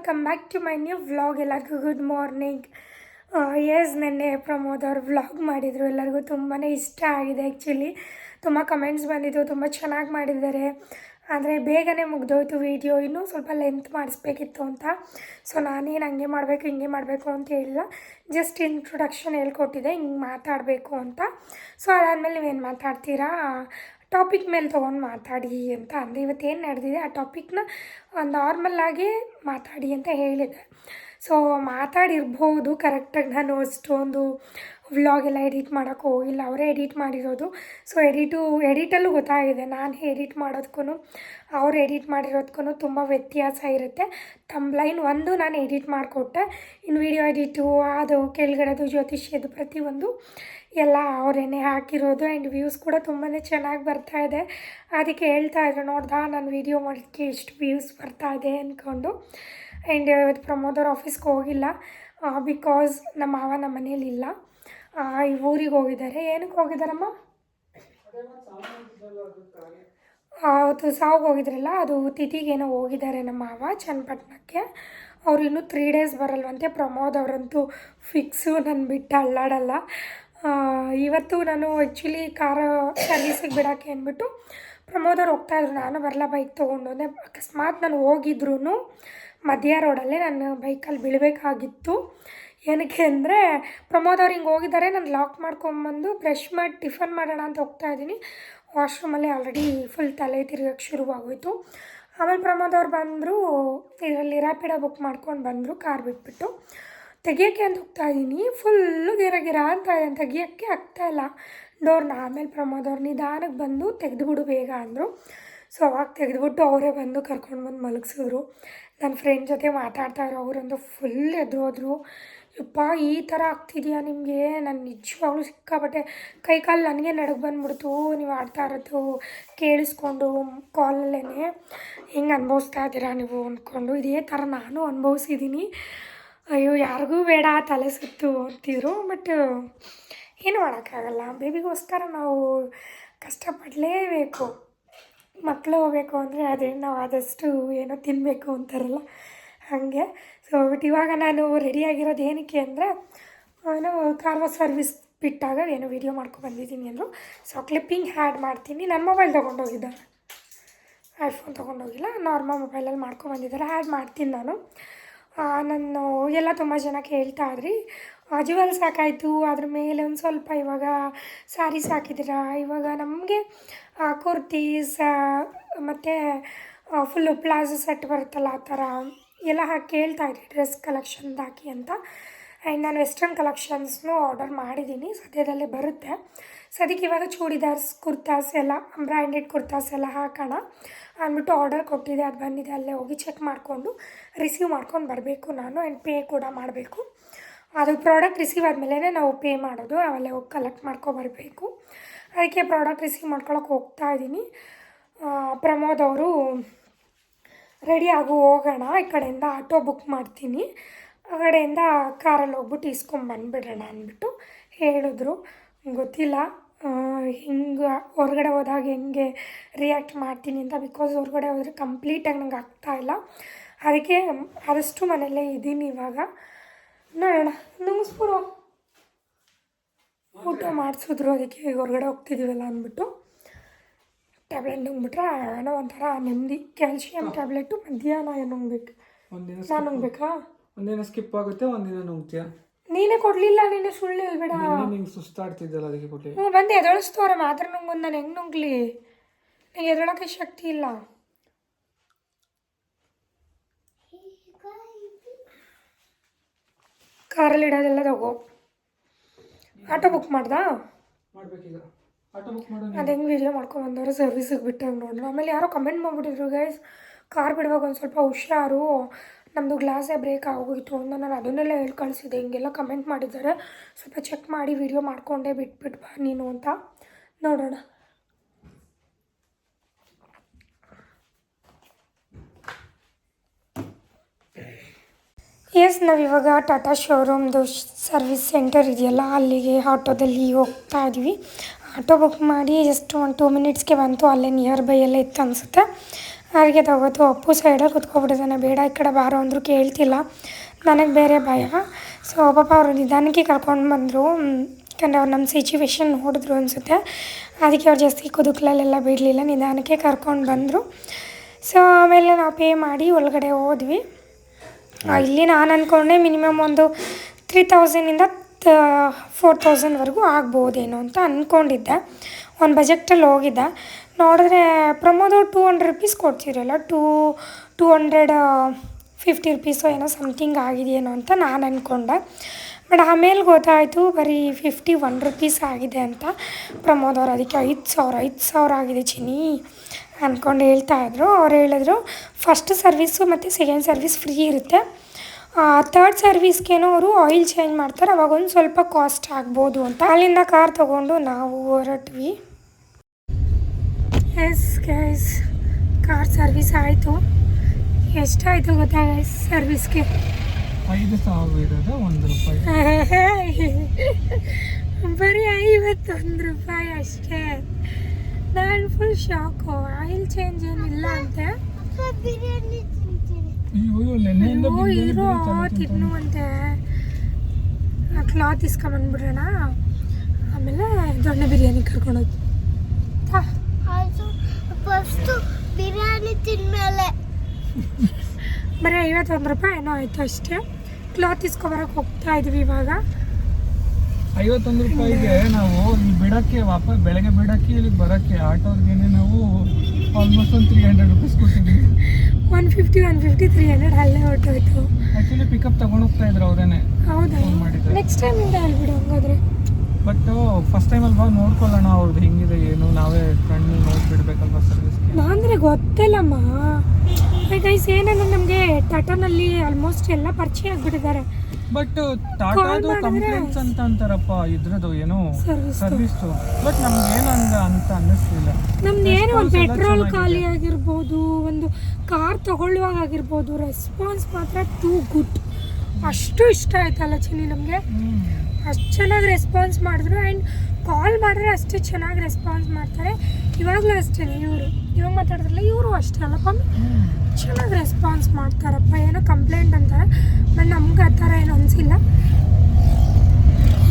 Welcome back to my new vlog ಎಲ್ಲರಿಗೂ good morning yes ನೆನ್ನೆ ಪ್ರಮೋದ್ ಅವ್ರು ವ್ಲಾಗ್ ಮಾಡಿದರು. ಎಲ್ಲರಿಗೂ ತುಂಬಾ ಇಷ್ಟ ಆಗಿದೆ ಆ್ಯಕ್ಚುಲಿ ತುಂಬ ಕಮೆಂಟ್ಸ್ ಬಂದಿದ್ದು ತುಂಬ ಚೆನ್ನಾಗಿ ಮಾಡಿದ್ದಾರೆ. ಆದರೆ ಬೇಗನೆ ಮುಗ್ದೋಯ್ತು ವೀಡಿಯೋ ಇನ್ನೂ ಸ್ವಲ್ಪ ಲೆಂತ್ ಮಾಡಿಸ್ಬೇಕಿತ್ತು ಅಂತ. ಸೊ ನಾನೇನು ಹಂಗೆ ಮಾಡಬೇಕು, ಹಿಂಗೆ ಮಾಡಬೇಕು ಅಂತ ಹೇಳಿಲ್ಲ. ಜಸ್ಟ್ ಇಂಟ್ರೊಡಕ್ಷನ್ ಹೇಳ್ಕೊಟ್ಟಿದ್ದೆ ಹಿಂಗೆ ಮಾತಾಡಬೇಕು ಅಂತ. ಸೊ ಅದಾದಮೇಲೆ ನೀವೇನು ಮಾತಾಡ್ತೀರಾ? ಟಾಪಿಕ್ ಮೇಲೆ ತೊಗೊಂಡು ಮಾತಾಡಿ ಅಂತ ಅಂದೆ. ಇವತ್ತೇನು ನಡೆದಿದೆ? ಆ ಟಾಪಿಕ್ನ ನಾರ್ಮಲ್ಲಾಗಿ ಮಾತಾಡಿ ಅಂತ ಹೇಳಿದೆ. ಸೊ ಮಾತಾಡಿರ್ಬೋದು ಕರೆಕ್ಟಾಗಿ. ನಾನು ಅಷ್ಟೊಂದು ವ್ಲಾಗ್ ಎಲ್ಲ ಎಡಿಟ್ ಮಾಡೋಕ್ಕೆ ಹೋಗಿಲ್ಲ. ಅವರೇ ಎಡಿಟ್ ಮಾಡಿರೋದು. ಸೊ ಎಡಿಟು, ಎಡಿಟಲ್ಲೂ ಗೊತ್ತಾಗಿದೆ. ನಾನು ಎಡಿಟ್ ಮಾಡೋದಕ್ಕೂ ಅವ್ರು ಎಡಿಟ್ ಮಾಡಿರೋದಕ್ಕೂ ತುಂಬ ವ್ಯತ್ಯಾಸ ಇರುತ್ತೆ. ಲೈನ್ ಒಂದು ನಾನು ಎಡಿಟ್ ಮಾಡಿಕೊಟ್ಟೆ. ಇನ್ನು ವಿಡಿಯೋ ಎಡಿಟು, ಅದು ಕೆಳಗಡೆದು ಜ್ಯೋತಿಷ್ಯದು ಪ್ರತಿಯೊಂದು. ಎಲ್ಲ ಅವರೇನೆ ಹಾಕಿರೋದು ಆ್ಯಂಡ್ ವ್ಯೂಸ್ ಕೂಡ ತುಂಬಾ ಚೆನ್ನಾಗಿ ಬರ್ತಾ ಇದೆ. ಅದಕ್ಕೆ ಹೇಳ್ತಾ ಇದ್ರು, ನೋಡ್ದಾ ನಾನು ವೀಡಿಯೋ ಮಾಡೋದಕ್ಕೆ ಇಷ್ಟು ವ್ಯೂಸ್ ಬರ್ತಾ ಇದೆ ಅಂದ್ಕೊಂಡು ಆ್ಯಂಡ್ ಇವತ್ತು ಪ್ರಮೋದ್ ಅವ್ರ ಆಫೀಸ್ಗೆ ಹೋಗಿಲ್ಲ ಬಿಕಾಸ್ ನಮ್ಮ ಮಾವ ನಮ್ಮ ಮನೇಲಿ ಇಲ್ಲ. ಈ ಊರಿಗೆ ಹೋಗಿದ್ದಾರೆ. ಏನಕ್ಕೆ ಹೋಗಿದ್ದಾರಮ್ಮ? ಅವತ್ತು ಸಾವ್ಗೆ ಹೋಗಿದ್ರಲ್ಲ, ಅದು ತಿಥಿಗೇನೋ ಹೋಗಿದ್ದಾರೆ ನಮ್ಮ ಮಾವ ಚನ್ನಪಟ್ಟಣಕ್ಕೆ. ಅವ್ರು ಇನ್ನೂ ತ್ರೀ ಡೇಸ್ ಬರಲ್ವಂತೆ ಪ್ರಮೋದ್ ಅವರಂತೂ ಫಿಕ್ಸು ನಾನು ಬಿಟ್ಟು ಅಲ್ಲಾಡಲ್ಲ. ಇವತ್ತು ನಾನು ಆ್ಯಕ್ಚುಲಿ ಕಾರ ಸರ್ವಿಸಿಗೆ ಬಿಡೋಕ್ಕೆ ಅಂದ್ಬಿಟ್ಟು ಪ್ರಮೋದ್ ಅವ್ರು ಹೋಗ್ತಾಯಿದ್ರು ನಾನು ಬರಲ್ಲ ಬೈಕ್ ತೊಗೊಂಡು ಅಂದರೆ ಅಕಸ್ಮಾತ್ ನಾನು ಹೋಗಿದ್ರು ಮಧ್ಯ ರೋಡಲ್ಲೇ ನಾನು ಬೈಕಲ್ಲಿ ಬೀಳಬೇಕಾಗಿತ್ತು. ಏನಕ್ಕೆ ಅಂದರೆ ಪ್ರಮೋದ್ ಅವ್ರು ಹಿಂಗೆ ಹೋಗಿದ್ದಾರೆ ನಾನು ಲಾಕ್ ಮಾಡ್ಕೊಂಬಂದು ಬ್ರಷ್ ಮಾಡಿ ಟಿಫನ್ ಮಾಡೋಣ ಅಂತ ಹೋಗ್ತಾ ಇದ್ದೀನಿ. ವಾಶ್ರೂಮಲ್ಲಿ ಆಲ್ರೆಡಿ ಫುಲ್ ತಲೆ ತಿರುಗಕ್ಕೆ ಶುರುವಾಗೋಯಿತು. ಆಮೇಲೆ ಪ್ರಮೋದ್ ಅವ್ರು ಬಂದರು, ಇದರಲ್ಲಿ ರ್ಯಾಪಿಡೋ ಬುಕ್ ಮಾಡ್ಕೊಂಡು ಬಂದರು ಕಾರ್ ಬಿಟ್ಬಿಟ್ಟು. ತೆಗಿಯೋಕ್ಕೆ ಅಂತ ಹೋಗ್ತಾ ಇದ್ದೀನಿ ಫುಲ್ಲು ಗಿರ ಗಿರ ಅಂತ ತೆಗಿಯೋಕ್ಕೆ ಆಗ್ತಾಯಿಲ್ಲ ಡೋರ್ನ ಆಮೇಲೆ ಪ್ರಮೋದ್ ಅವ್ರು ನಿಧಾನಕ್ಕೆ ಬಂದು ತೆಗೆದುಬಿಡು ಬೇಗ ಅಂದರು. ಸೊ ಅವಾಗ ತೆಗೆದುಬಿಟ್ಟು ಅವರೇ ಬಂದು ಕರ್ಕೊಂಡು ಬಂದು ಮಲಗಿಸಿದ್ರು ನನ್ನ ಫ್ರೆಂಡ್ ಜೊತೆ ಮಾತಾಡ್ತಾ ಇರೋ ಅವರಂದು ಫುಲ್ ಎದುರೋದ್ರು. ಯಪ್ಪ, ಈ ಥರ ಆಗ್ತಿದೆಯಾ ನಿಮಗೆ? ನಾನು ನಿಜವಾಗ್ಲೂ ಸಿಕ್ಕಾಪಟ್ಟೆ ಕೈ ಕಾಲು ನನಗೆ ನಡಗೆ ಬಂದ್ಬಿಡ್ತು. ನೀವು ಆಡ್ತಾ ಇರೋದು ಕೇಳಿಸ್ಕೊಂಡು ಕಾಲಲ್ಲೇ ಹೆಂಗೆ ಅನುಭವಿಸ್ತಾ ಇದ್ದೀರಾ ನೀವು ಅಂದ್ಕೊಂಡು ಇದೇ ಥರ ನಾನು ಅನುಭವಿಸಿದ್ದೀನಿ ಅಯ್ಯೋ, ಯಾರಿಗೂ ಬೇಡ ತಲೆ ಸುತ್ತು ಅಂತಿದ್ರು ಬಟ್ ಏನು ಮಾಡೋಕ್ಕಾಗಲ್ಲ. ಬೇಬಿಗೋಸ್ಕರ ನಾವು ಕಷ್ಟಪಡಲೇಬೇಕು. ಮಕ್ಕಳು ಹೋಗಬೇಕು ಅಂದರೆ ಅದೇ ನಾವು ಆದಷ್ಟು ಏನೋ ತಿನ್ನಬೇಕು ಅಂತಾರಲ್ಲ, ಹಾಗೆ. ಸೊ ಬಟ್ ಇವಾಗ ನಾನು ರೆಡಿಯಾಗಿರೋದು ಏನಕ್ಕೆ ಅಂದರೆ ನಾನು ಕಾರ್ವ ಸರ್ವಿಸ್ ಬಿಟ್ಟಾಗ ಏನೋ ವೀಡಿಯೋ ಮಾಡ್ಕೊ ಬಂದಿದ್ದೀನಿ ಅಂದರು. ಸೊ ಕ್ಲಿಪ್ಪಿಂಗ್ ಹ್ಯಾಡ್ ಮಾಡ್ತೀನಿ. ನನ್ನ ಮೊಬೈಲ್ ತೊಗೊಂಡೋಗಿದ್ದಾರೆ ಐಫೋನ್ ತೊಗೊಂಡೋಗಿಲ್ಲ ನಾರ್ಮಲ್ ಮೊಬೈಲಲ್ಲಿ ಮಾಡ್ಕೊಬಂದಿದ್ದಾರೆ ಹ್ಯಾಡ್ ಮಾಡ್ತೀನಿ ನಾನು. ನಾನು ಎಲ್ಲ ತುಂಬ ಜನ ಕೇಳ್ತಾ ಇದ್ರಿ. ಜುವೆಲ್ ಸಾಕಾಯಿತು, ಅದ್ರ ಮೇಲೆ ಒಂದು ಸ್ವಲ್ಪ ಇವಾಗ ಸ್ಯಾರೀಸ್ ಹಾಕಿದ್ದೀರಾ? ಇವಾಗ ನಮಗೆ ಕುರ್ತೀಸ್ ಮತ್ತು ಫುಲ್ಲು ಪ್ಲಾಜೋ ಸೆಟ್ ಬರುತ್ತಲ್ಲ ಆ ಥರ, ಎಲ್ಲ ಹಾಕಿ ಕೇಳ್ತಾ ಇದ್ರಿ ಡ್ರೆಸ್ ಕಲೆಕ್ಷನ್ದು ಹಾಕಿ ಅಂತ. ಆ್ಯಂಡ್ ನಾನು ವೆಸ್ಟರ್ನ್ ಕಲೆಕ್ಷನ್ಸ್ನು ಆರ್ಡರ್ ಮಾಡಿದ್ದೀನಿ, ಸದ್ಯದಲ್ಲೇ ಬರುತ್ತೆ. ಸದ್ಯಕ್ಕೆ ಇವಾಗ ಚೂಡಿದಾರ್ಸ್ ಕುರ್ತಾಸ್ ಎಲ್ಲ ಬ್ರ್ಯಾಂಡೆಡ್ ಕುರ್ತಾಸ್ ಎಲ್ಲ ಹಾಕೋಣ. ಅಂದ್ಬಿಟ್ಟು ಆರ್ಡರ್ ಕೊಟ್ಟಿದೆ ಅದು ಬಂದಿದೆ, ಅಲ್ಲೇ ಹೋಗಿ ಚೆಕ್ ಮಾಡಿಕೊಂಡು ರಿಸೀವ್ ಮಾಡ್ಕೊಂಡು ಬರಬೇಕು ನಾನು ಆ್ಯಂಡ್ ಪೇ ಕೂಡ ಮಾಡಬೇಕು. ಅದು ಪ್ರಾಡಕ್ಟ್ ರಿಸೀವ್ ಆದಮೇಲೆ ನಾವು ಪೇ ಮಾಡೋದು ಅವಲ್ಲೇ ಹೋಗಿ ಕಲೆಕ್ಟ್ ಮಾಡ್ಕೊಬರಬೇಕು ಅದಕ್ಕೆ ಪ್ರಾಡಕ್ಟ್ ರಿಸೀವ್ ಮಾಡ್ಕೊಳಕ್ಕೆ ಹೋಗ್ತಾ ಇದ್ದೀನಿ. ಪ್ರಮೋದ್ ಅವರು, ರೆಡಿ ಆಗು, ಹೋಗೋಣ, ಈ ಕಡೆಯಿಂದ ಆಟೋ ಬುಕ್ ಮಾಡ್ತೀನಿ. ಆ ಕಡೆಯಿಂದ ಕಾರಲ್ಲಿ ಹೋಗ್ಬಿಟ್ಟು ಇಸ್ಕೊಂಬಂದ್ಬಿಡೋಣ ಅಂದ್ಬಿಟ್ಟು ಹೇಳಿದ್ರು. ಗೊತ್ತಿಲ್ಲ. ಹಿಂಗೆ ಹೊರಗಡೆ ಹೋದಾಗ ಹೆಂಗೆ ರಿಯಾಕ್ಟ್ ಮಾಡ್ತೀನಿ ಅಂತ ಬಿಕಾಸ್ ಹೊರಗಡೆ ಹೋದರೆ ಕಂಪ್ಲೀಟಾಗಿ ನಂಗೆ ಆಗ್ತಾಯಿಲ್ಲ ಅದಕ್ಕೆ ಆದಷ್ಟು ಮನೆಯಲ್ಲೇ ಇದ್ದೀನಿ ಇವಾಗ. ನೋಡೋಣ ನುಂಗಿಸ್ಬಿಡು ಊಟ ಮಾಡಿಸಿದ್ರು ಅದಕ್ಕೆ ಹೊರಗಡೆ ಹೋಗ್ತಿದ್ದೀವಲ್ಲ ಅಂದ್ಬಿಟ್ಟು. ಟ್ಯಾಬ್ಲೆಟ್ ನುಂಗ್ಬಿಟ್ರೆ ಏನೋ ಒಂಥರ ನೆಮ್ಮದಿ. ಕ್ಯಾಲ್ಶಿಯಂ ಟ್ಯಾಬ್ಲೆಟು ಮಧ್ಯಾಹ್ನ ಏನು ನುಂಗ್ಬೇಕು. ನಾನು ನುಂಗ್ಬೇಕಾ? ಒಂದಿನ ಸ್ಕಿಪ್ ಆಗುತ್ತೆ ಒಂದಿನ ನುಗ್ತೀಯ? ನೀನೇ ಕೊಡ್ಲಿಲ್ಲ ನೀನೆ ಸುಳ್ಳು ಹೇಳ್ಬೇಡ. ನಿಂಗೆ ಸುಸ್ತಾಡ್ತಿದ್ದಲ್ಲ ಅದಕ್ಕೆ ಕೊಟ್ಟಿ ಹ್ಞೂ ಬಂದು ಎದೊಳಿಸ್ತವ್ರೆ ಮಾತ್ರ ನುಂಗೊಂದು ನಾನು ಹೆಂಗೆ ನುಂಗ್ಲಿ? ನನಗೆ ಎದೊಳಕ್ಕೆ ಶಕ್ತಿ ಇಲ್ಲ. ಕಾರಲ್ಲಿ ಇಡೋದೆಲ್ಲ ತಗೋ. ಆಟೋ ಬುಕ್ ಮಾಡ್ದಾ? ಮಾಡ್ಬೇಕೀಗ. ಅದು ಹೆಂಗೆ ವೀಡಿಯೋ ಮಾಡ್ಕೊಂಬಂದವರು ಸರ್ವಿಸಿಗೆ ಬಿಟ್ಟಂಗೆ ನೋಡ್ರಿ. ಆಮೇಲೆ ಯಾರೋ ಕಮೆಂಟ್ ಮಾಡಿಬಿಟ್ಟಿದ್ರು ಗೈಸ್ ಕಾರ್ ಬಿಡುವಾಗ ಒಂದು ಸ್ವಲ್ಪ ಹುಷಾರು. ನಮ್ಮದು ಗ್ಲಾಸೇ ಬ್ರೇಕ್ ಆಗೋಗಿತ್ತು ಅಂತ ನಾನು ಅದನ್ನೆಲ್ಲ ಹೇಳಿ ಕಳಿಸಿದೆ. ಹಿಂಗೆಲ್ಲ ಕಮೆಂಟ್ ಮಾಡಿದ್ದಾರೆ. ಸ್ವಲ್ಪ ಚೆಕ್ ಮಾಡಿ ವೀಡಿಯೋ ಮಾಡಿಕೊಂಡೇ ಬಿಟ್ಬಿಟ್ಟು ಬಾ ನೀನು ಅಂತ. ನೋಡೋಣ. ಎಸ್ ನಾವಿವಾಗ ಟಾಟಾ ಶೋರೂಮ್ದು ಸರ್ವಿಸ್ ಸೆಂಟರ್ ಇದೆಯಲ್ಲ, ಅಲ್ಲಿಗೆ ಆಟೋದಲ್ಲಿ ಹೋಗ್ತಾ ಇದ್ವಿ. ಆಟೋ ಬುಕ್ ಮಾಡಿ ಜಸ್ಟ್ ಒಂದು ಟೂ ಮಿನಿಟ್ಸ್ಗೆ ಬಂತು, ಅಲ್ಲೇ ನಿಯರ್ ಬೈ ಎಲ್ಲ ಇತ್ತು ಅನಿಸುತ್ತೆ. ಅದಕ್ಕೆ ತಗೋತು ಅಪ್ಪು ಸೈಡಲ್ಲಿ ಕುತ್ಕೊಬಿಟ್ಟಿದ್ದಾನೆ. ಬೇಡ, ಈ ಕಡೆ ಬಾರೋ ಅಂದರೂ ಕೇಳ್ತಿಲ್ಲ. ನನಗೆ ಬೇರೆ ಭಯ. ಸೊ ಪಾಪ ಅವರು ನಿಧಾನಕ್ಕೆ ಕರ್ಕೊಂಡು ಬಂದರು. ಯಾಕಂದರೆ ಅವ್ರು ನಮ್ಮ ಸಿಚುವೇಶನ್ ನೋಡಿದ್ರು ಅನಿಸುತ್ತೆ. ಅದಕ್ಕೆ ಅವ್ರು ಜಾಸ್ತಿ ಕುದುಕ್ಲಲ್ಲೆಲ್ಲ ಬಿಡಲಿಲ್ಲ. ನಿಧಾನಕ್ಕೆ ಕರ್ಕೊಂಡು ಬಂದರು. ಸೊ ಆಮೇಲೆ ನಾವು ಪೇ ಮಾಡಿ ಒಳಗಡೆ ಹೋದ್ವಿ. ಇಲ್ಲಿ ನಾನು ಅಂದ್ಕೊಂಡೆ ಮಿನಿಮಮ್ ಒಂದು ತ್ರೀ ತೌಸಂಡಿಂದ ಫೋರ್ ತೌಸಂಡ್ವರೆಗೂ ಆಗ್ಬೋದೇನೋ ಅಂತ ಅಂದ್ಕೊಂಡಿದ್ದೆ ಒಂದು ಬಜೆಟಲ್ಲಿ ಹೋಗಿದ್ದೆ. ನೋಡಿದ್ರೆ Pramod two hundred rupees ಕೊಡ್ತಿರಲ್ಲ two two hundred fifty rupees ಏನೋ ಸಮಥಿಂಗ್ ಆಗಿದೆಯೇನೋ ಅಂತ ನಾನು ಅಂದ್ಕೊಂಡೆ ಬಟ್ ಆಮೇಲೆ ಗೊತ್ತಾಯಿತು, ಬರೀ ಫಿಫ್ಟಿ ಒನ್ ರುಪೀಸ್ ಆಗಿದೆ ಅಂತ ಪ್ರಮೋದ್ ಅವರು, ಅದಕ್ಕೆ ಐದು ಸಾವಿರ ಐದು ಸಾವಿರ ಆಗಿದೆ ಚಿನ್ನಿ ಅಂದ್ಕೊಂಡು ಹೇಳ್ತಾಯಿದ್ರು ಅವ್ರು ಹೇಳಿದ್ರು ಫಸ್ಟ್ ಸರ್ವಿಸು ಮತ್ತು ಸೆಕೆಂಡ್ ಸರ್ವಿಸ್ ಫ್ರೀ ಇರುತ್ತೆ. ತರ್ಡ್ ಸರ್ವಿಸ್ಗೇನೋ ಅವರು ಆಯಿಲ್ ಚೇಂಜ್ ಮಾಡ್ತಾರೆ. ಅವಾಗ ಒಂದು ಸ್ವಲ್ಪ ಕಾಸ್ಟ್ ಆಗ್ಬೋದು ಅಂತ. ಅಲ್ಲಿಂದ ಕಾರ್ ತೊಗೊಂಡು ನಾವು ಹೊರಟ್ವಿ. ಎಸ್ ಗೈಸ್ ಕಾರ್ ಸರ್ವಿಸ್ ಆಯಿತು. ಎಷ್ಟಾಯಿತು ಗೊತ್ತಾ ಗೈಸ್ ಸರ್ವಿಸ್ಗೆ ಐದು ಸಾವಿರದ ಒಂದು ರೂಪಾಯಿ. ಬರೀ ಐವತ್ತೊಂದು ರೂಪಾಯಿ ಅಷ್ಟೇ. ನಾನು ಫುಲ್ ಶಾಕು ಆಯಿಲ್ ಚೇಂಜ್ ಏನಿಲ್ಲ ಅಂತೆ. ಅಯ್ಯೋ ಇರೋ. ತಿನ್ನುವಂತೆ. ಕ್ಲಾತ್ ಇಸ್ಕೊಂಬಂದ್ಬಿಡೋಣ ಆಮೇಲೆ ದೊಣ್ಣೆ ಬಿರಿಯಾನಿ ಕರ್ಕೊಂಡೋಗಿ. ಫಸ್ಟು ಬಿರಿಯಾನಿ ತಿಂದಮೇಲೆ. ಬರೀ ಐವತ್ತೊಂದು ರೂಪಾಯಿ ಏನೋ ಆಯಿತು ಅಷ್ಟೇ. ಕ್ಲಾತ್ ಇಸ್ಕೊಬರಕ್ಕೆ ಹೋಗ್ತಾ ಇದ್ವಿ ಇವಾಗ. ಐವತ್ತೊಂದು ರೂಪಾಯಿಗೆ ನಾವು ಇಲ್ಲಿ ಬಿಡಕ್ಕೆ ವಾಪಸ್ ಬೆಳಗ್ಗೆ ಬಿಡಕ್ಕೆ ಇಲ್ಲಿಗೆ ಬರಕ್ಕೆ ಆಟೋರ್ಗೆ ನಾವು ಆಲ್ಮೋಸ್ಟ್ ಒಂದು ತ್ರೀ ಹಂಡ್ರೆಡ್ ರುಪೀಸ್ ಕೊಟ್ಟಿದ್ವಿ. One fifty one fifty three hundred ಅಲ್ಲೇ ಹೊರಟೋಯ್ತು. ಆ್ಯಕ್ಚುಲಿ ಪಿಕಪ್ ತಗೊಂಡು ಹೋಗ್ತಾ ಇದ್ರು ಅವರೇನೆ. ಹೌದಾ? ನೆಕ್ಸ್ಟ್ ಟೈಮ್ ನೆಕ್ಸ್ಟ್ ಟೈಮಿಂದ ಹೇಳ್ಬಿಡು ಹಂಗಾದ್ರೆ. ಬಟ್ ಫಸ್ಟ್ ಟೈಮ್ ಅಲ್ವಾ ನೋಡ್ಕೊಳ್ಳೋಣ ಅವ್ರದ್ದು ಹೆಂಗಿದೆ ಏನು ನಾವೇ ಕಣ್ಣು ನೋಡ್ಬಿಡ್ಬೇಕಲ್ವಾ ಸರ್ವಿಸ್ ಅಂದರೆ ಗೊತ್ತಿಲ್ಲಮ್ಮ. ಗೈಸ್ ಏನಂದ್ರೆ ನಮಗೆ ಟಾಟಾನಲ್ಲಿ ಆಲ್ಮೋಸ್ಟ್ ಎಲ್ಲ ಪರಿಚಯ ಆಗಿಬಿಟ್ಟಿದ್ದಾರೆ. ಬಟ್ ಟಾಟಾದು ಕಂಪ್ಲೇಂಟ್ಸ್ ಅಂತ ಅಂತಾರಪ್ಪ. ಇದ್ರದ್ದು ಏನೋ ಸರ್ವಿಸ್ ಬಟ್ ನಮ್ಗೆ ಏನಂದ ಅಂತ ಅನ್ನಿಸ್ಲಿಲ್ಲ. ನಮ್ದು ಏನು ಒಂದು ಪೆಟ್ರೋಲ್ ಖಾಲಿ ಆಗಿರ್ಬೋದು ಒಂದು ಕಾರ್ ತಗೊಳ್ಳುವಾಗ ಆಗಿರ್ಬೋದು ರೆಸ್ಪಾನ್ಸ್ ಮಾತ್ರ ಟೂ ಗುಡ್ ಅಷ್ಟು ಇಷ್ಟ ಆಯ್ತಲ್ಲ ಚಿನ್ನಿ ನಮಗೆ. ಅಷ್ಟು ಚೆನ್ನಾಗಿ ರೆಸ್ಪಾನ್ಸ್ ಮಾಡಿದ್ರು ಆ್ಯಂಡ್ ಕಾಲ್ ಮಾಡಿದ್ರೆ ಅಷ್ಟೇ ಚೆನ್ನಾಗಿ ರೆಸ್ಪಾನ್ಸ್ ಮಾಡ್ತಾರೆ. ಇವಾಗಲೂ ಅಷ್ಟೇ ಇವರು. ಇವಾಗ ಮಾತಾಡಿದ್ರಲ್ಲ ಇವರು ಅಷ್ಟೇ ಅಲ್ಲಪ್ಪ. ಚೆನ್ನಾಗಿ ರೆಸ್ಪಾನ್ಸ್ ಮಾಡ್ತಾರಪ್ಪ ಏನೋ ಕಂಪ್ಲೇಂಟ್ ಅಂತಾರೆ. ಬಟ್ ನಮ್ಗೆ ಆ ಥರ ಏನು ಅನಿಸಿಲ್ಲ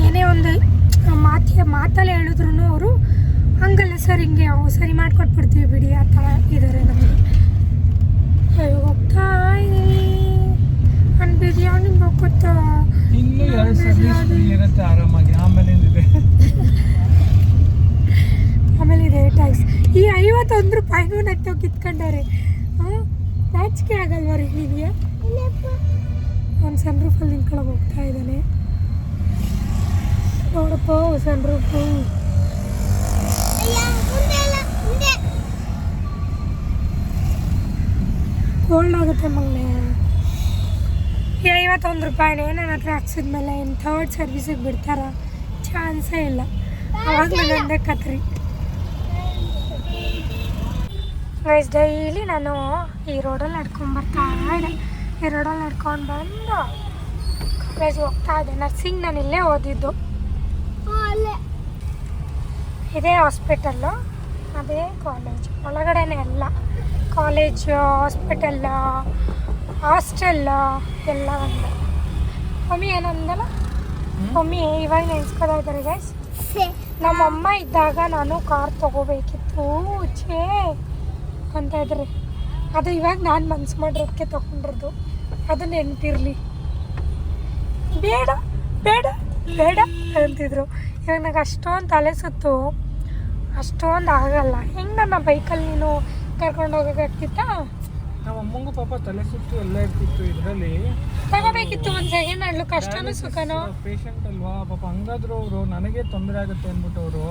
ಏನೇ ಒಂದು ಮಾತಿಯ ಮಾತಲ್ಲಿ ಹೇಳಿದ್ರು ಅವರು ಹಂಗಲ್ಲ ಸರ್ ಹಿಂಗೆ ಅವು ಸರಿ ಮಾಡ್ಕೊಟ್ಬಿಡ್ತೀವಿ ಬಿಡಿ ಆ ಥರ ಇದ್ದಾರೆ ನಮಗೆ. ಅಯ್ಯೋ, ಹೋಗ್ತಾ ಒಂದು ಬಿರಿಯಾನಿ ಹೋಗುತ್ತಾ ಇನ್ನು ಎರಡು ಸರ್ವಿಸ್ ಫ್ರೀ ಇರುತ್ತೆ ಆರಾಮಾಗಿ. ಆಮೇಲೆ ಏನಿದೆ? ಆಮೇಲೆ ಇದೆ ಟ್ಯಾಕ್ಸ್ ಈ ಐವತ್ತೊಂದು ರೂಪಾಯಿನೂ ನತ್ತು ಕಿತ್ಕೊಂಡಾರೆ ಹಾಂ ನಾಚಿಕೆ ಆಗಲ್ವ ರೀ ನಿನಗೆ? ಒಂದು ಸನ್ ರೂಫಲ್ಲಿ ನಿಂತ್ಕೊಳಕ್ಕೆ ಹೋಗ್ತಾ ಇದ್ದಾನೆ. ನೋಡಪ್ಪ ಸನ್ ರೂಫು ಕೋಲ್ಡ್ ಆಗುತ್ತೆ ಮಗನೆ. ಐವತ್ತೊಂದು ರೂಪಾಯಿನೇ ನನ್ನ ಹತ್ರ ಹಾಕ್ಸಿದ್ಮೇಲೆ ಇನ್ನು ಥರ್ಡ್ ಸರ್ವಿಸಿಗೆ ಬಿಡ್ತಾರ? ಚಾನ್ಸೇ ಇಲ್ಲ. ಆವಾಗಲೂ ನಂದೇ ಕತ್ರಿ. ಗೈಸ್ ಡೈಲಿ ನಾನು ಈ ರೋಡಲ್ಲಿ ನಡ್ಕೊಂಡು ಬರ್ತಾ ಇದ್ದೆ. ಈ ರೋಡಲ್ಲಿ ನಡ್ಕೊಂಡು ಬಂದು ಕಾಲೇಜ್ಗೆ ಹೋಗ್ತಾ ಇದ್ದೆ. ನರ್ಸಿಂಗ್ ನಾನು ಇಲ್ಲೇ ಓದಿದ್ದು. ಇದೇ ಹಾಸ್ಪಿಟಲ್ಲು ಅದೇ ಕಾಲೇಜ್ ಒಳಗಡೆನೆ ಎಲ್ಲ. ಕಾಲೇಜ್ ಹಾಸ್ಪಿಟಲ್ ಹಾಸ್ಟೆಲ್ ಎಲ್ಲ ಒಂದೇ. ಮಮ್ಮಿ ಏನಂದಲ್ಲ? ಮಮ್ಮಿ ಇವಾಗ ನೆನ್ಸ್ಕೊತಾ ಇದ್ದಾರೆ ಗೈಸ್ ನಮ್ಮ ಅಮ್ಮ ಇದ್ದಾಗ ನಾನು ಕಾರ್ ತಗೋಬೇಕಿತ್ತು. ಚೇ ಅಂತ ಇದ್ರಿ. ಅದು ಇವಾಗ ನಾನು ಮನ್ಸು ಮಾಡಿರೋದಕ್ಕೆ ತಗೊಂಡಿರೋದು. ಅದು ನೆನಪಿರಲಿ. ಬೇಡ ಬೇಡ ಬೇಡ ಅಂತಿದ್ರು. ಇವಾಗ ನನಗೆ ಅಷ್ಟೊಂದು ತಲೆ ಸುತ್ತು. ಅಷ್ಟೊಂದು ಆಗಲ್ಲ. ಹೆಂಗೆ ನನ್ನ ಬೈಕಲ್ಲಿ ನೀನು ಕರ್ಕೊಂಡು ಹೋಗೋಕ್ಕಾಗ್ತಿತ್ತಾ ನಮ್ಮ ಅಮ್ಮಂಗೂ ಪಾಪ ತಲೆ ಸುತ್ತು ಎಲ್ಲ ಇರ್ತಿತ್ತು ಇದರಲ್ಲಿ. ತಗೋಬೇಕಿತ್ತು ಒಂದು ಸೆಕೆಂಡ್ ಹ್ಯಾಂಡ್ಲು ಕಷ್ಟನೂ ಸುಖನೋ? ಪೇಷಂಟ್ ಅಲ್ವಾ? ಪಾಪ ಹಂಗಾದ್ರು ಅವರು ನನಗೆ ತೊಂದರೆ ಆಗುತ್ತೆ ಅಂದ್ಬಿಟ್ಟು ಅವರು.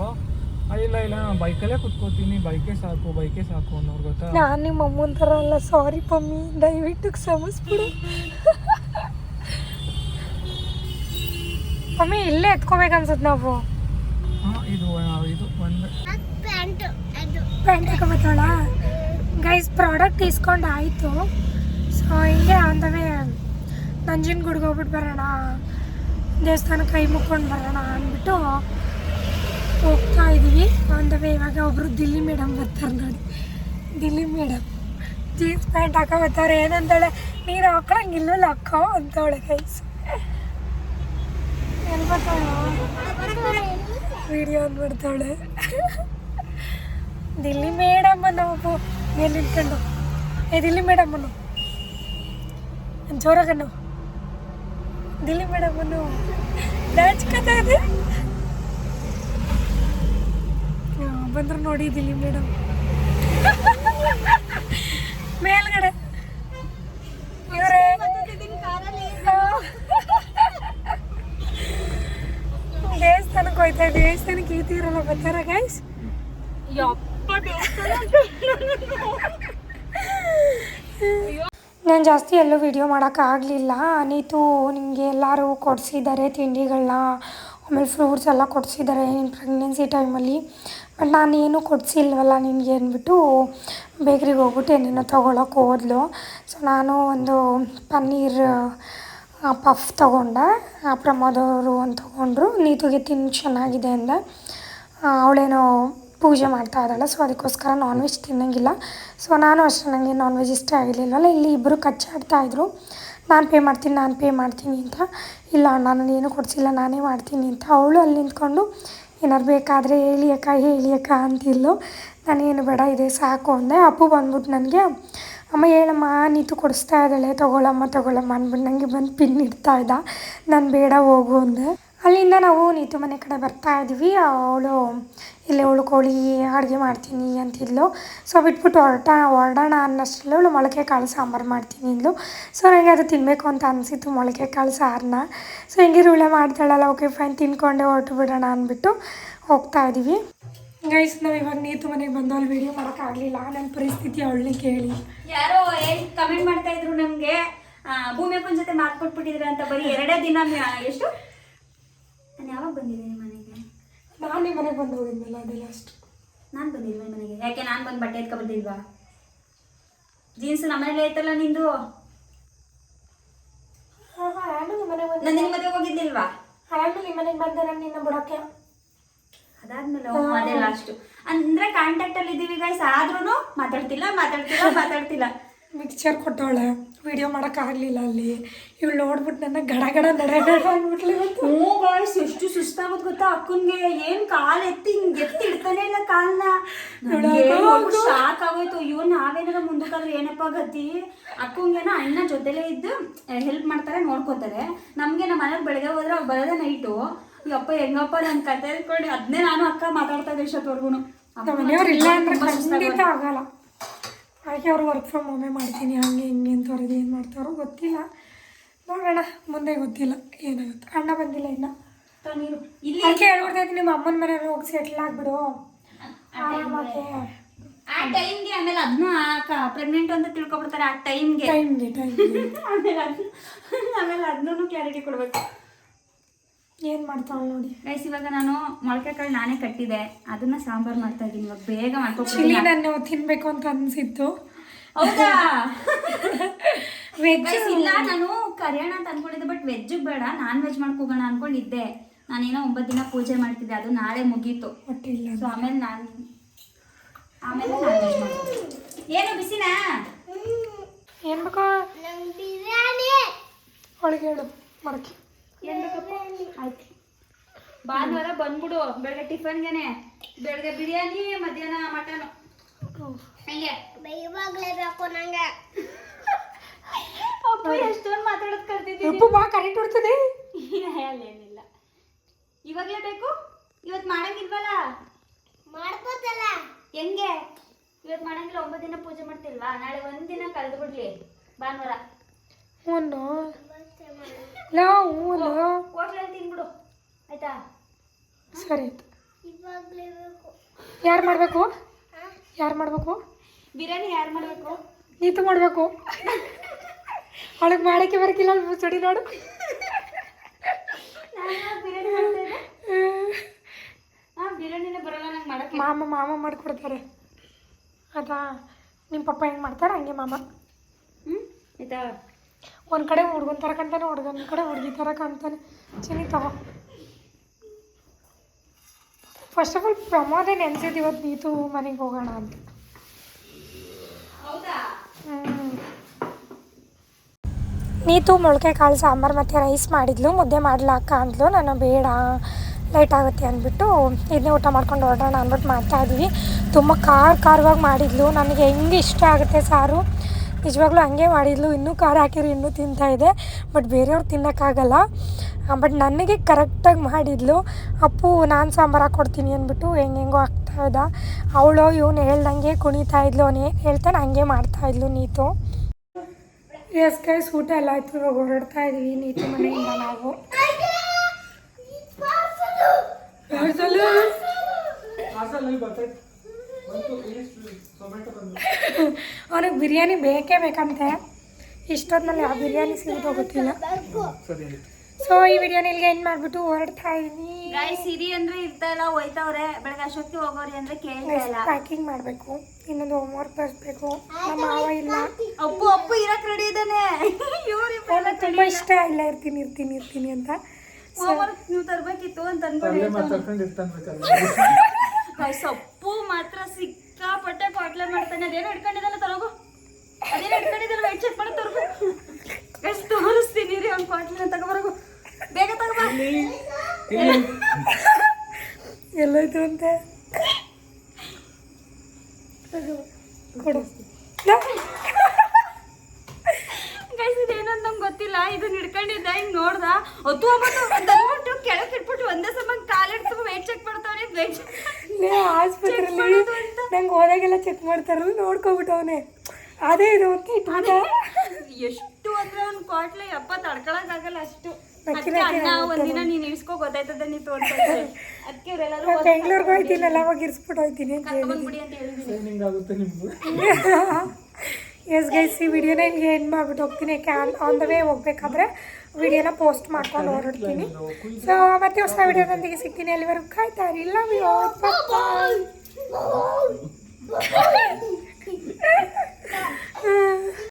ಇಲ್ಲ ಇಲ್ಲ ನಾನು ಬೈಕಲ್ಲೇ ಕುತ್ಕೋತೀನಿ. ಬೈಕೇ ಸಾಕು ಬೈಕೇ ಸಾಕು ಅನ್ನೋರು ಗೊತ್ತಾ? ನಾನು ನಿಮ್ಮ ಅಮ್ಮನ ಥರ ಅಲ್ಲ ಸಾರಿ ಪಮ್ಮಿ ದಯವಿಟ್ಟು ಕ್ಷಮಿಸ್ಬಿಡು. ಪಮ್ಮಿ ಇಲ್ಲೇ ಎತ್ಕೋಬೇಕನ್ಸುತ್ತೆ ನಾವು. ಹಾಂ ಇದು ಆ, ಇದು ಒಂದು ಪ್ಯಾಂಟು ಹಾಕೋಬೋದೋಳ ಗೈಸ್ ಪ್ರಾಡಕ್ಟ್ ಇಸ್ಕೊಂಡು ಆಯಿತು. ಸೊ ಹಿಂಗೆ ಅಂದವೇ ನಂಜನಗೂಡ್ಗೆ ಹೋಗ್ಬಿಟ್ಟು ಬರೋಣ. ದೇವಸ್ಥಾನ ಕೈ ಮುಕ್ಕೊಂಡು ಬರೋಣ ಅಂದ್ಬಿಟ್ಟು ಹೋಗ್ತಾ ಇದ್ದೀವಿ ವೇ ಇವಾಗ ಒಬ್ಬರು ದಿಲ್ಲಿ ಮೇಡಮ್ ಬರ್ತಾರೆ ನೋಡಿ. ದಿಲ್ಲಿ ಮೇಡಮ್, ಜೀನ್ಸ್ ಪ್ಯಾಂಟ್ ಹಾಕೋಬರ್ತಾರೆ ಏನಂತಾಳೆ? ನೀನು ಹಾಕೊಳಂಗಿಲ್ಲ ಅಕ್ಕ ಅಂತವಳೆ ಬರ್ತಾಳು ವಿಡಿಯೋ ಅಂದ್ಬಿಡ್ತಾಳೆ ದಿಲ್ಲಿ ಮೇಡಮ್ ನಾವು ಮೇಲೆ ನಿಂತ್ಕೊಂಡು, ಏ ದಿಲ್ಲಿ ಮೇಡಮ್ ಅನ್ನು ಜೋರಾಗನ್ನು ದಿಲ್ಲಿ ಮೇಡಮ್ ಅನ್ನು. ನಾಚ್ಕೊತಾ ಇದೆ ಬಂದ್ರು ನೋಡಿ ದಿಲ್ಲಿ ಮೇಡಮ್. ಮೇಲ್ಗಡೆ. ದೇವಸ್ಥಾನಕ್ಕೆ ಹೋಯ್ತಾ ಇದ್ದೀವಿ ದೇವಸ್ಥಾನಕ್ಕೆ ಈ ತೀರಲ್ಲ ಬರ್ತಾರ ಗೈಸ್ ನಾನು ಜಾಸ್ತಿ ಎಲ್ಲೂ ವಿಡಿಯೋ ಮಾಡೋಕ್ಕಾಗಲಿಲ್ಲ ನೀತು ನಿಮಗೆ ಎಲ್ಲರೂ ಕೊಡಿಸಿದ್ದಾರೆ ತಿಂಡಿಗಳನ್ನ ಆಮೇಲೆ ಫ್ರೂಟ್ಸ್ ಎಲ್ಲ ಕೊಡಿಸಿದ್ದಾರೆ ಪ್ರೆಗ್ನೆನ್ಸಿ ಟೈಮಲ್ಲಿ ಬಟ್ ನಾನೇನು ಕೊಡಿಸಿಲ್ವಲ್ಲ ನಿನಗೆ ಅಂದ್ಬಿಟ್ಟು ಬೇಕ್ರಿಗೆ ಹೋಗ್ಬಿಟ್ಟು ಏನೇನೋ ತೊಗೊಳಕ್ಕೆ ಹೋದ್ಲು. ಸೊ ನಾನು ಒಂದು ಪನ್ನೀರ್ ಪಫ್ ತೊಗೊಂಡೆ. ಆ ಪ್ರಮೋದವರು ಒಂದು ತೊಗೊಂಡ್ರು. ನೀತುಗೆ ತಿನ್ ಚೆನ್ನಾಗಿದೆ ಅಂದೆ. ಅವಳೇನೋ ಪೂಜೆ ಮಾಡ್ತಾ ಇದ್ದಾಳೆ. ಸೊ ಅದಕ್ಕೋಸ್ಕರ ನಾನ್ ವೆಜ್ ತಿನ್ನೋಂಗಿಲ್ಲ. ಸೊ ನಾನು ಅಷ್ಟೇ ನನಗೆ ನಾನ್ ವೆಜ್ ಇಷ್ಟ ಆಗಿರಲಿಲ್ವಲ್ಲ ಇಲ್ಲಿ ಇಬ್ಬರು ಕಚ್ಚಾಡ್ತಾ ಇದ್ರು. ನಾನು ಪೇ ಮಾಡ್ತೀನಿ, ನಾನು ಪೇ ಮಾಡ್ತೀನಿ ಅಂತ. ಇಲ್ಲ, ನಾನು ಏನು ಕೊಡಿಸಿಲ್ಲ, ನಾನೇ ಮಾಡ್ತೀನಿ ಅಂತ. ಅವಳು ಅಲ್ಲಿ ನಿಂತ್ಕೊಂಡು ಏನಾರು ಬೇಕಾದರೆ ಹೇಳಿ ಅಕ್ಕ ಹೇಳಿ ಅಕ್ಕ ಅಂತಿದ್ಲು. ನಾನೇನು ಬೇಡ, ಇದೆ ಸಾಕು ಅಂದೆ. ಅಪ್ಪು ಬಂದ್ಬಿಟ್ಟು ನನಗೆ, ಅಮ್ಮ ಹೇಳಮ್ಮ, ನೀತು ಕೊಡಿಸ್ತಾ ಇದ್ದಾಳೆ. ತೊಗೊಳಮ್ಮ ತೊಗೊಳಮ್ಮ ಅಂದ್ಬಿಟ್ಟು ನನಗೆ ಬಂದು ಪಿನ್ ಇಡ್ತಾ ಇದ್ದ. ನಾನು ಬೇಡ, ಹೋಗು ಅಂದೆ. ಅಲ್ಲಿಂದ ನಾವು ನೀತು ಮನೆ ಕಡೆ ಬರ್ತಾ ಇದ್ವಿ. ಅವಳು, ಇಲ್ಲೇ ಉಳ್ಕೊಳ್ಳಿ ಅಡುಗೆ ಮಾಡ್ತೀನಿ ಅಂತಿದ್ಲು. ಸೊ ಬಿಟ್ಬಿಟ್ಟು ಹೊರಟ, ಹೊರಡೋಣ ಅನ್ನಷ್ಟರಲ್ಲಿ ಅವಳು ಮೊಳಕೆ ಕಾಳು ಸಾಂಬಾರು ಮಾಡ್ತೀನಿ ಅಂದ್ಲು. ಸೊ ನನಗೆ ಅದು ತಿನ್ನಬೇಕು ಅಂತ ಅನಿಸಿತ್ತು, ಮೊಳಕೆ ಕಾಳು ಸಾರನ್ನ ಸೊ ಹಿಂಗೆ ರೂಳೆ ಮಾಡ್ತಾಳಲ್ಲ ಓಕೆ ಫೈನ್ ತಿನ್ಕೊಂಡೆ, ಹೊರಟು ಬಿಡೋಣ ಅಂದ್ಬಿಟ್ಟು ಹೋಗ್ತಾ ಇದ್ದೀವಿ ಗೈಸ್ ನಾವು ಇವಾಗ ನೀತು ಮನೆಗೆ ಬಂದು ಅಲ್ಲಿ ವೀಡಿಯೋ ಮಾಡೋಕ್ಕಾಗಲಿಲ್ಲ. ನನ್ನ ಪರಿಸ್ಥಿತಿ ಅವಳನ್ನ ಕೇಳಿ. ಯಾರೋ ಏನು ಕಮೆಂಟ್ ಮಾಡ್ತಾ ಇದ್ರು ನಮಗೆ? ಭೂಮಿಯಪ್ಪನ ಭೂಮಿ ಜೊತೆ ಮಾತು ಕೊಟ್ಬಿಟ್ಟಿದ್ರೆ ಅಂತ ಬರೀ ಎರಡೇ ದಿನ ಎಷ್ಟು? ನಾನು ಯಾವಾಗ ಬಂದಿದ್ದೀನಿ ಮನೆಗೆ? ನಾನು ನಿಮ್ಮ ಮನೆಗೆ ಬಂದು ಹೋಗಿದ್ನಲ್ಲ ಅದೇ ಲಾಸ್ಟ್ ನಾನು ಬಂದಿಲ್ವ ಈ ಮನೆಗೆ? ಯಾಕೆ ನಾನು ಬಂದು ಬಟ್ಟೆ ಎತ್ಕೊ ಬಂದಿಲ್ವಾ? ಜೀನ್ಸ್ ನಮ್ಮನೇಲಿ ಐತಲ್ಲ ನಿಂದು? ನಾನು ನಿಮ್ಮ ಮನೆಗೆ ಬಂದೆ. ನಾನು ನಿನ್ನ ಮದುವೆ ಹೋಗಿದ್ದಿಲ್ವಾ? ನಾನು ನಿಮ್ಮ ಮನೆಗೆ ಬಂದೆ ನಾನು ನಿನ್ನ ಬಿಡೋಕ್ಕೆ ಅದಾದ್ಮೇಲೆ ಅದೇ ಲಾಸ್ಟ್ ಅಂದ್ರೆ ಕಾಂಟ್ಯಾಕ್ಟ್ ಅಲ್ಲಿ ಇದ್ದೀವಿ ಗೈಸ್ ಆದ್ರೂ ಮಾತಾಡ್ತಿಲ್ಲ ಮಾತಾಡ್ತಿಲ್ಲ ಮಾತಾಡ್ತಿಲ್ಲ. ಮಿಕ್ಸ್ಚರ್ ಕೊಟ್ಟವಳೆ ವಿಡಿಯೋ ಮಾಡೋಕ್ಕಾಗಲಿಲ್ಲ ಅಲ್ಲಿ. ಇವಳು ನೋಡ್ಬಿಟ್ಟು ನನ್ನ ಗಡ ಗಡ ನಡೆ ನಡೆ ಅಂದ್ಬಿಟ್ಲು ಹ್ಞೂ ಬಾಯ್ಸ್ ಎಷ್ಟು ಸುಸ್ತಾಗೋದು ಗೊತ್ತಾ ಅಕ್ಕನ್ಗೆ? ಏನು ಕಾಲು ಎತ್ತಿ ಹಿಂಗೆ ಎತ್ತಿ ಇಡ್ತಾನೆ ಇಲ್ಲ ಕಾಲನ್ನ ಶಾಕ್ ಆಗೋಯ್ತು. ಇವ್ ನಾವೇನಾರ ಮುಂದಕ್ಕಾದ್ರೆ ಏನಪ್ಪ ಗತಿ? ಅಕ್ಕಂಗೇನ ಅಣ್ಣ ಜೊತೆಲೇ ಇದ್ದು ಹೆಲ್ಪ್ ಮಾಡ್ತಾರೆ ನೋಡ್ಕೋತಾರೆ. ನಮ್ಗೆ ನಮ್ಮ ಮನೆಗೆ ಬೆಳಗ್ಗೆ ಹೋದ್ರೆ ಅವ್ರು ಬರೋದೇ ನೈಟು ಅಪ್ಪ ಹೆಂಗಪ್ಪ ನನ್ನ ಕತೆ ಅಂದ್ಕೊಂಡು ಅದನ್ನೇ ನಾನು ಅಕ್ಕ ಮಾತಾಡ್ತಾ ಇದ್ದೆ ಇಷ್ಟೊತ್ತವರೆಗೂ ಇಲ್ಲ ಅಂದ್ರೆ ಖಂಡಿತ ಆಗಲ್ಲ. ಹಾಗೆ ಅವರು ವರ್ಕ್ ಫ್ರಮ್ ಹೋಮೇ ಮಾಡ್ತೀನಿ ಹಂಗೆ ಹಿಂಗೆ ಅಂತ ಅವ್ರಿಗೆ ಏನು ಮಾಡ್ತಾರೋ ಗೊತ್ತಿಲ್ಲ. ನೋಡೋಣ ಮುಂದೆ ಗೊತ್ತಿಲ್ಲ ಏನಾಗುತ್ತೆ. ಅಣ್ಣ ಬಂದಿಲ್ಲ ಇನ್ನು. ಅದಕ್ಕೆ ಹೇಳ್ಬಿಡ್ತಾ ಇದ್ದೀನಿ ನಿಮ್ಮ ಅಮ್ಮನ ಮನೆ ಹೋಗಿ ಸೆಟ್ಲ್ ಆಗ್ಬಿಡು. ಆರಾಮಾಗೆ. ಆ ಟೈಮ್ಗೆ ಆಮೇಲೆ ಅದನ್ನ ಪ್ರೆಗ್ನೆಂಟ್ ಅಂತ ತಿಳ್ಕೊಬಿಡ್ತಾರೆ ಆ ಟೈಮ್ಗೆ ಟೈಮ್ಗೆ ಟೈಮ್ಗೆ ಆಮೇಲೆ ಅದನ್ನು ಆಮೇಲೆ ಅದನ್ನೂ ಕ್ಲಾರಿಟಿ ಕೊಡ್ಬೇಕು. ಏನು ಮಾಡ್ತಾಳೆ ನೋಡಿ? ಗೈಸ್ ಇವಾಗ ನಾನು ಮೊಳಕೆ ಕಾಳು ನಾನೇ ಕಟ್ಟಿದೆ. ಅದನ್ನ ಸಾಂಬಾರ್ ಮಾಡ್ತಾ ಇದ್ದೀನಿ. ಇವಾಗ ಬೇಗ ಮಾಡ್ಕೊಂಡು ನಾನು ತಿನ್ಬೇಕು ಅಂತ ಅನ್ಸಿತ್ತು. ಹೌದಾ? ವೆಜ್ ಇಲ್ಲ ನಾನು ಕರಿಯೋಣ ಅಂತ ಅನ್ಕೊಂಡಿದ್ದೆ ಬಟ್ ವೆಜ್ ಬೇಡ. ನಾನ್ ವೆಜ್ ಮಾಡ್ಕೋಗೋಣ ಅನ್ಕೊಂಡಿದ್ದೆ. ನಾನೇನೋ ಒಂಬತ್ತು ದಿನ ಪೂಜೆ ಮಾಡ್ತಿದ್ದೆ. ಅದು ನಾಳೆ ಮುಗೀತು. ಇಲ್ಲ ಸೊ ಆಮೇಲೆ ನಾನು ಆಮೇಲೆ ನಾನ್ ವೆಜ್ ಏನು ಬಿಸಿನಾ? ಏನು ಬೇಕು? ಬಿರಿಯಾನಿ. ಹೇಳು ಮಾಡಕ್ಕೆ ಆಯ್ತು. ಭಾನುವಾರ ಬಂದ್ಬಿಡು ಬೆಳಗ್ಗೆ ಟಿಫನ್ಗೆನೆ ಬೆಳಗ್ಗೆ ಬಿರಿಯಾನಿ ಮಧ್ಯಾಹ್ನ ಮಟನ್. ಹಂಗೆ. ಇವಾಗ್ಲೇಬೇಕು ನಂಗೆ. ಅಪ್ಪ ಎಷ್ಟೊಂದು ಮಾತಾಡೋದು ಕಲ್ತಿದ್ದೀನಿ. ಉಪ್ಪು ಬಾ ಕರೆಂಟ್ ಹೊಡ್ತದೆ. ಅಲ್ಲೇನಿಲ್ಲ ಇವಾಗ್ಲೇ ಬೇಕು? ಇವತ್ತು ಮಾಡಂಗಿಲ್ವಲ್ಲ? ಮಾಡ್ಕೋತಲ್ಲ ಹೆಂಗೆ? ಇವತ್ತು ಮಾಡಂಗಿಲ್ಲ ಒಂಬತ್ತು ದಿನ ಪೂಜೆ ಮಾಡ್ತಿಲ್ವಾ? ನಾಳೆ ಒಂದಿನ ಕಳೆದು ಬಿಡ್ಲಿ ಭಾನುವಾರ. ಹ್ಞೂ ಹೋಟ್ಲಲ್ಲಿ ತಿನ್ಬಿಡು. ಆಯ್ತಾ? ಸರಿ ಆಯ್ತು. ಯಾರು ಮಾಡಬೇಕು? ಯಾರು ಮಾಡಬೇಕು? ಬಿರಿಯಾನಿ ಯಾರು ಮಾಡಬೇಕು? ನೀತು ಮಾಡಬೇಕು. ಅವಳಿಗೆ ಮಾಡೋಕ್ಕೆ ಬರಕಿಲ್ಲ ಮುಚ್ಚಡಿ ನೋಡು. ಮಾಮ ಮಾಮ ಮಾಡ್ಕೊಡ್ತಾರೆ. ಅದಾ ನಿಮ್ಮ ಪಪ್ಪ ಹೆಂಗೆ ಮಾಡ್ತಾರೆ? ಹಂಗೆ ಮಾಮ. ಹ್ಞೂ ಆಯ್ತಾ? ಒಂದು ಕಡೆ ಹುಡ್ಗನ ಥರ ಕಾಣ್ತಾನೆ ಹುಡ್ಗನ ಕಡೆ ಹುಡುಗಿ ಥರ ಕಾಣ್ತಾನೆ. ಚಿನಿ ತಗೋ. ಫಸ್ಟ್ ಆಫ್ ಆಲ್ ಪ್ರಮೋದೇ ನೆನೆಸಿದ್ದು ಇವತ್ತು ನೀತು ಮನೆಗೆ ಹೋಗೋಣ ಅಂತ. ನೀತು ಮೊಳಕೆ ಕಾಳು ಸಾಂಬಾರು ಮತ್ತು ರೈಸ್ ಮಾಡಿದ್ಲು ಮುದ್ದೆ ಮಾಡ್ಲಾಕ ಅಂದ್ಲು. ನಾನು ಬೇಡ ಲೈಟ್ ಆಗುತ್ತೆ ಅಂದ್ಬಿಟ್ಟು ಇದನ್ನೇ ಊಟ ಮಾಡ್ಕೊಂಡು ಹೊರಡೋಣ ಅಂದ್ಬಿಟ್ಟು ಮಾಡ್ತಾಯಿದ್ವಿ ತುಂಬ ಖಾರ ಖಾರವಾಗಿ ಮಾಡಿದ್ಲು. ನನಗೆ ಹೆಂಗೆ ಇಷ್ಟ ಆಗುತ್ತೆ ಸಾರು? ನಿಜವಾಗ್ಲೂ ಹಂಗೆ ಮಾಡಿದ್ಲು. ಇನ್ನೂ ಖಾರ ಹಾಕಿರು ಇನ್ನೂ ಇದೆ. ಬಟ್ ಬೇರೆಯವ್ರು ತಿನ್ನೋಕ್ಕಾಗಲ್ಲ ಬಟ್ ನನಗೆ ಕರೆಕ್ಟಾಗಿ ಮಾಡಿದ್ಲು. ಅಪ್ಪು ನಾನು ಸಾಂಬಾರು ಹಾಕ್ಕೊಡ್ತೀನಿ ಅಂದ್ಬಿಟ್ಟು ಹೆಂಗೆ ಹೆಂಗೋ ಆಗ್ತಾ ಇದ್ದ. ಅವಳು ಇವನು ಹೇಳ್ದಂಗೆ ಕುಣಿತಾ ಇದ್ಲು. ಅವನು ಏನು ಹೇಳ್ತಾನೆ ಹಂಗೆ ಮಾಡ್ತಾಯಿದ್ಲು ನೀತು. ಎಸ್ ಗೈಸ್ ಊಟ ಎಲ್ಲ ಆಯಿತು. ಇವಾಗ ಹೊರಡ್ತಾ ಇದೀವಿ ನೀತು ಮನೆಯಿಂದ ನಾವು. ಅವನಿಗೆ ಬಿರಿಯಾನಿ ಬೇಕೇ ಬೇಕಂತೆ. ಇಷ್ಟೊತ್ತಿನಲ್ಲಿ ಯಾವ ಬಿರಿಯಾನಿ ಸಿಗುತ್ತೋ ಗೊತ್ತಿಲ್ಲ. ಸೊ ಈ ಬಿರಿಯಾನಿ ಇಲ್ಲಿಗೆ ಎಂಡ್ ಮಾಡಿಬಿಟ್ಟು ಹೊರಡ್ತಾ ಇದೀನಿ. ಸಿರಿ ಅಂದ್ರೆ ಇರ್ತಾ ಇಲ್ಲ ಹೋಯ್ತವ್ರೆ. ಬೆಳಗ್ಗೆ ಅಷ್ಟೊತ್ತಿ ಹೋಗೋರಿ ಅಂದ್ರೆ ಕೇಳ್ತಾ ಇಲ್ಲ. ಪ್ಯಾಕಿಂಗ್ ಮಾಡಬೇಕು. ಇನ್ನೊಂದು ಹೋಮ್ವರ್ಕ್ ಬರೆಸ್ಬೇಕು. ನಮ್ಮ ಮಾವ ಇಲ್ಲ. ಅಪ್ಪು ಅಪ್ಪು ಇರಕ್ ರೆಡಿ ಇದ್ದಾನೆ. ಇವ್ರಿಗೆ ತುಂಬ ಇಷ್ಟ ಇಲ್ಲ ಇರ್ತೀನಿ ಇರ್ತೀನಿ ಇರ್ತೀನಿ ಅಂತ. ಹೋಮ್ ವರ್ಕ್ ನೀವು ತರಬೇಕಿತ್ತು ಅಂತ ಅನ್ಕೊಂಡು ಅಲ್ಲೇ ಸೊಪ್ಪು ಮಾತ್ರ ಸಿಕ್ಕಾಪಟ್ಟೆ ಪಾಟ್ಲೆ ಮಾಡ್ತಾನೆ. ಅದೇನು ಹಿಡ್ಕೊಂಡಿದ್ದಲ್ಲ ತರೋಗು? ಅದೇನು ಹಿಡ್ಕೊಂಡಿದ್ದಲ್ಲ ವೈಟ್ ಚೆಕ್ ಮಾಡಿ ತರೋಗು. ಎಷ್ಟು ತೋರಿಸ್ತೀನಿ ರೀ ಅವ್ನು ಪಾಟ್ಲಿನ ತಗೋಬರೋಗು ಬೇಗ ತಗೋಬ ಎಲ್ಲೋಯ್ತು ಅಂತ. ಕೊಡು. ಗೊತ್ತಿಲ್ಲ. ಇದನ್ನ ಹಿಡ್ಕೊಂಡಿದ್ದ ಹಿಂಗ್ ನೋಡ್ದ. ಅದು ಕೆಳಗೆ ಇಟ್ಬಿಟ್ಟು ಒಂದೇ ಸಮ ಕಾಲಿಡ್ತು ವೆಯ್ಟ್ ಚೆಕ್ ಮಾಡ್ತಾವ್ರಿ ವೆಯ್ಟ್ ಲೇ ಆಸ್ಪತ್ರೆಯಲ್ಲಿ. ನಂಗೆ ಹೋದಾಗೆಲ್ಲ ಚೆಕ್ ಮಾಡ್ತಾರಲ್ಲ ನೋಡ್ಕೊಬಿಟ್ಟವನೆ ಅದೇ ಇದು ಅಂತ ಇಟ್ಬಿಟ್ಟ. ಎಷ್ಟು ಅಂದ್ರೆ ಅವ್ನ ಕ್ವಾಟ್ಲೆ ಅಪ್ಪ ತಡ್ಕೊಳಕ್ ಆಗಲ್ಲ ಅಷ್ಟು. ಒಂದಿನ ನೀನು. ಇಳಿಸ್ಕೊ ಗೊತ್ತಾಯ್ತದ ನೀ ತೋರ್ಸ ಅದಕ್ಕೆ ಇವರೆಲ್ಲರೂ ಬೆಂಗ್ಳೂರ್ಗೆ ಹೋಯ್ತೀನಲ್ಲ ಅವಾಗ ಇರಿಸ್ಬಿಟ್ಟು ಹೋಯ್ತೀನಿ ಅಂತ ಹೇಳಿ ಅಂತ ಹೇಳಿದೀನಿ. ಟ್ರೈನಿಂಗ್ ಆಗುತ್ತೆ ನಿಮ್ದು? ಎಸ್ ಗೈಸ್ ಈ ವಿಡಿಯೋನ ಹಿಂಗೆ ಎಂಡ್ ಮಾಡ್ಬಿಟ್ಟು ಹೋಗ್ತೀನಿ. ಯಾಕೆ ಆನ್ ಆನ್ ದ ವೇ ಹೋಗ್ಬೇಕಾದ್ರೆ ವಿಡಿಯೋನ ಪೋಸ್ಟ್ ಮಾಡ್ಕೊಂಡು ಹೊರಡ್ತೀನಿ. ಸೊ ಮತ್ತೆ ಹೊಸ ವಿಡಿಯೋದೊಂದಿಗೆ ಸಿಗ್ತೀನಿ ಅಲ್ಲಿವರೆಗೂ. ಕಾಯ್ತಾ ಇರಿ. Love you bye